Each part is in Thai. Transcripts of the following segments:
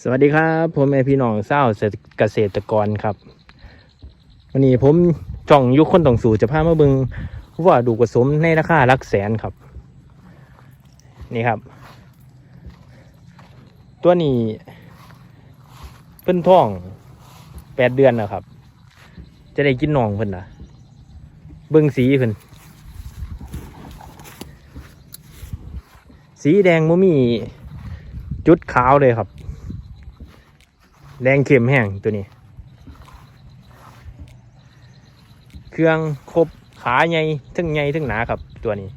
สวัสดีครับผมแม่พี่น้องเศร้าเกษตรกรครับ วันนี้ผมจ่องยุคคนต้องสู่จะพามาบิงว่าดูกผสมในราคาลักแสนครับ นี่ครับ ตัวนี้เพิ่นท้องแปดเดือนนะครับ จะได้กินน่องเพิ่นนะเบิงสีเพิ่นสีแดงบ่มีจุดขาวเลยครับ แดงเข้มแห้งตัวนี้ เครื่องครบขาใหญ่ทึ่งใหญ่ทึ่งหนาครับตัวนี้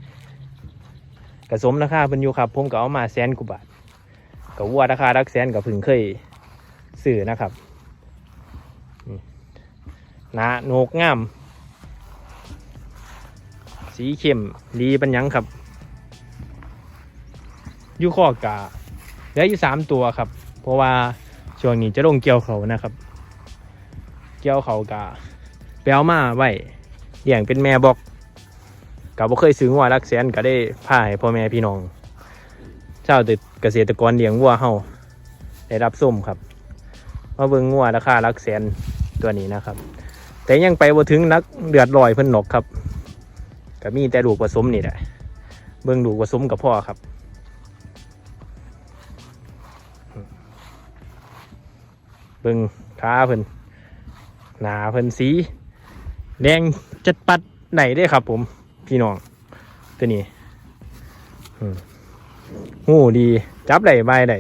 กระสมราคาเป็นอยู่ครับ ผมก็เอามาแสนกว่าบาทกับวัวราคารักแสนกับพึ่งเคยซื้อนะครับหนาโหนกงาม สีเข้มดีปัญญังครับยูข้อกาเหลืออยู่สามตัวครับ เพราะว่า ช่วงนี้จะลงเกี่ยวเขานะครับ เกี่ยวเขากะไปเอามาไว้เลี้ยงเป็นแม่บอกกับบ่เคยซื้อวัวรักแสนก็ได้พาให้พ่อแม่พี่น้องชาวเกษตรกรเลี้ยงวัวเฮาได้รับส้มครับมาเบิ่งวัวราคารักแสนตัวนี้นะครับ แต่ยังไปบ่ถึงนักเดือดลอยเพิ่นหนกครับก็มีแต่ลูกผสมนี่แหละเบิ่งลูกผสมกับพ่อครับ บิ่งขาเพิ่นหนาเพิ่นสีแดงจัดปัดไหนได้ครับ ผมพี่น้องตัวนี้หูดีจับได้ใบได้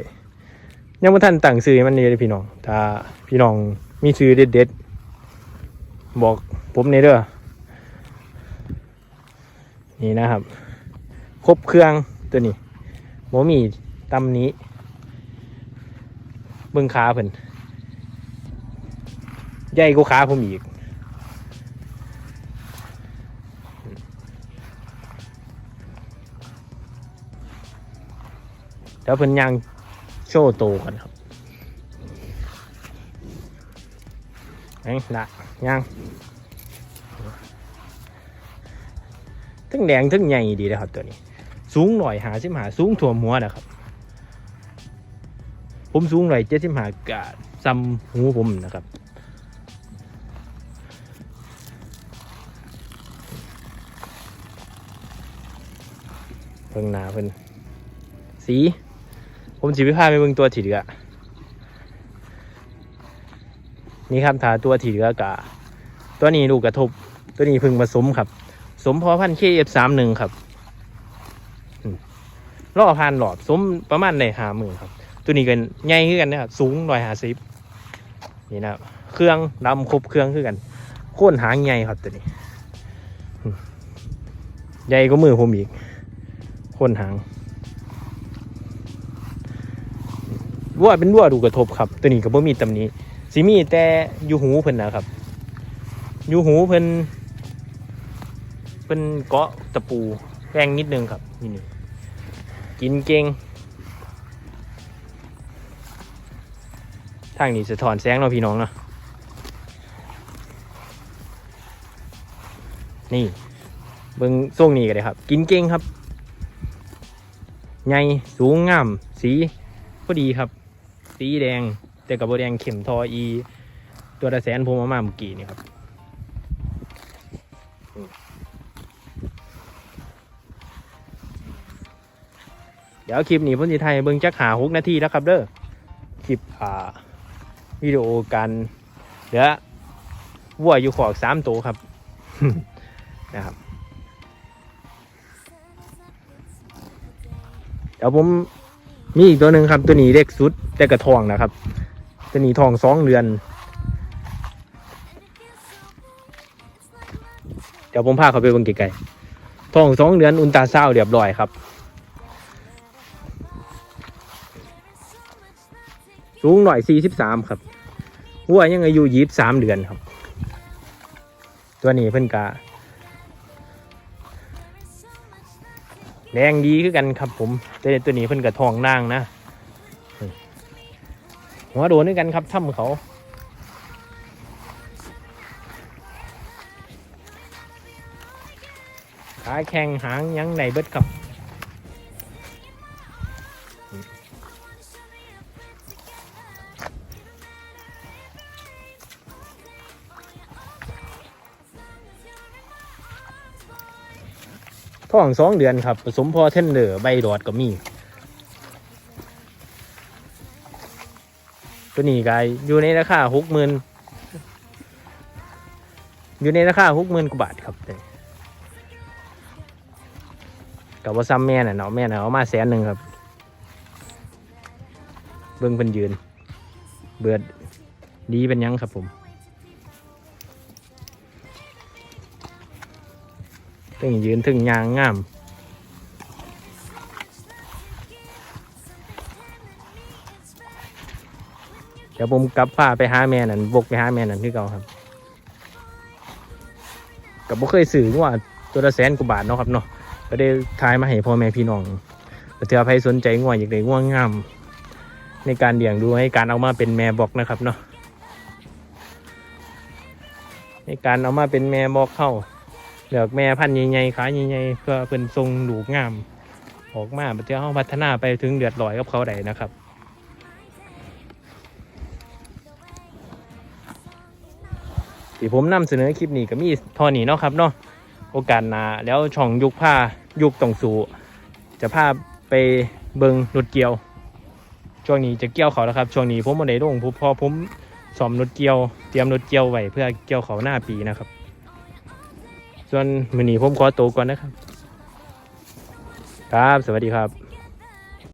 ยังไม่ทันตั้งซื้อมันดีเลยพี่น้อง ถ้าพี่น้องมีซื้อเด็ดๆบอกผมในเด้อนี่นะครับ ครบเครื่องตัวนี้โมมีตำนี้ เบิ่งขาเพิ่น ใหญ่กว่าขาผมอีกเดี๋ยวเพิ่นยังโชว์โตกันครับนี่ละยังทั้งแดงทั้งใหญ่ดีนะครับตัวนี้ สูงหน่อยหาสิมหาสูงถ่วมหัวนะครับ ผมสูงหน่อยเจ็ดสิมหากะซ้ำหูผมนะครับ บิ่งหนาเพิ่นสี ผมสิวิพาไปเบิ่งตัวถีเหลือนี่ครับถาตัวถีเหลือกะตัวนี้ลูกกระทบ ตัวนี้พึ่งผสมครับ สมพอพันเคเอฟสามหนึ่งครับล่อพันหลอดสมประมาณในหาหมื่นครับ ตัวนี้กันใหญ่ขึ้นกันนะครับสูงร้อยหาสิบนี่นะครับเครื่องดำครบเครื่องขึ้นกันโค่นหางใหญ่ครับตัวนี้ใหญ่ก็มือผมอีก คนหางวัวเป็นวัวดูกระทบครับ ตัวนี้ก็บ่มีตำหนี้สิมีแต่อยูหูเพิ่นนะครับอยูหูเพิ่นเพิ่นเกาะตะปูแพงนิดนึงครับนี่นี่กินเก่งทางนี้สะท้อนแสงเราะพี่น้องเนาะนี่เบิ่งทรงนี้ก็ได้ครับ กินเก่งครับ ใหญ่สูงงาม สีพอดีครับ สีแดงแต่กับโบแดงเข็มทออี ตัวละแสนผมเอามาเมื่อกี้นี่ครับเดี๋ยวคลิปนี้ผมจะไทยเบิ่งจักหาหกนาทีแล้วครับเด้อคลิปอ่าวิดีโอการเหลือวัวอยู่ขอกสามตัวครับนะครับ เดี๋ยวผมมีอีกตัวหนึ่งครับ ตัวนี้เล็กสุดแต่กระทองนะครับ ตัวนี้ทองสองเดือน เดี๋ยวผมพาเขาไปบิ่งไกลๆทองสองเดือนอุนตาเศร้าวด์เรียบร้อยครับ สูงหน่อยสี่สิบสามครับวัวยังอายุยี่สิบสามเดือนครับ ตัวนี้เพิ่นกา แรงดีคือกันครับผมแต่ตัวนี้เพิ่นกระทองนางนะหัวโดนด้วยกันครับถ้ำเขาขาแข่งหางยังไหนเบิดครับ ท้องสองเดือนครับ ผสมพอเทนเดอร์ใบดอดก็มี ตัวนี้กายอยู่ในราคาหกหมื่นอยู่ในราคาหกหมื่นกว่าบาทครับกับว่าซ้ำแม่น่ะเนาะแม่น่ะเอามาแสนหนึ่งครับ เบิ้งเป็นยืน เบิดดีเป็นยังครับผม ถึงยืนถึงยางงามเดี๋ยวผมกลับพาไปหาแม่นั่นบกไปหาแม่นั่นที่เก่าครับกับบ่เคยสื่อว่าตัวละแสนกว่าบาทเนาะครับเนาะก็ได้ทายมาให้พ่อแม่พี่น้องเผื่อใครสนใจง่วงอยากได้ง่วงงาม ในการเลี้ยงดูให้การเอามาเป็นแม่บอกนะครับเนาะในการเอามาเป็นแม่บอกเข้า เลือกแม่พันธุ์ใหญ่ๆขาใหญ่ๆเพื่อเป็นทรงลูกงาม ออกมาเพื่อเขาพัฒนาไปถึงเดือดร้อยกับเขาได้นะครับที่ผมนำเสนอคลิปนี้ก็มีเทอนี้เนาะครับเนาะโอกาสหน้าแล้วช่องยุคผ้ายุคตองสูจะพาไปเบิงรถเกียว ช่วงนี้จะเกี่ยวเขาแล้วครับ ช่วงนี้ผมมาได้ลงผมพอผมสอมรถเกี่ยว เตรียมรถเกี่ยวไว้เพื่อเกี่ยวเขาหน้าปีนะครับ ส่วนมือนีผมขอตัวก่อนนะครับ ครับ สวัสดีครับ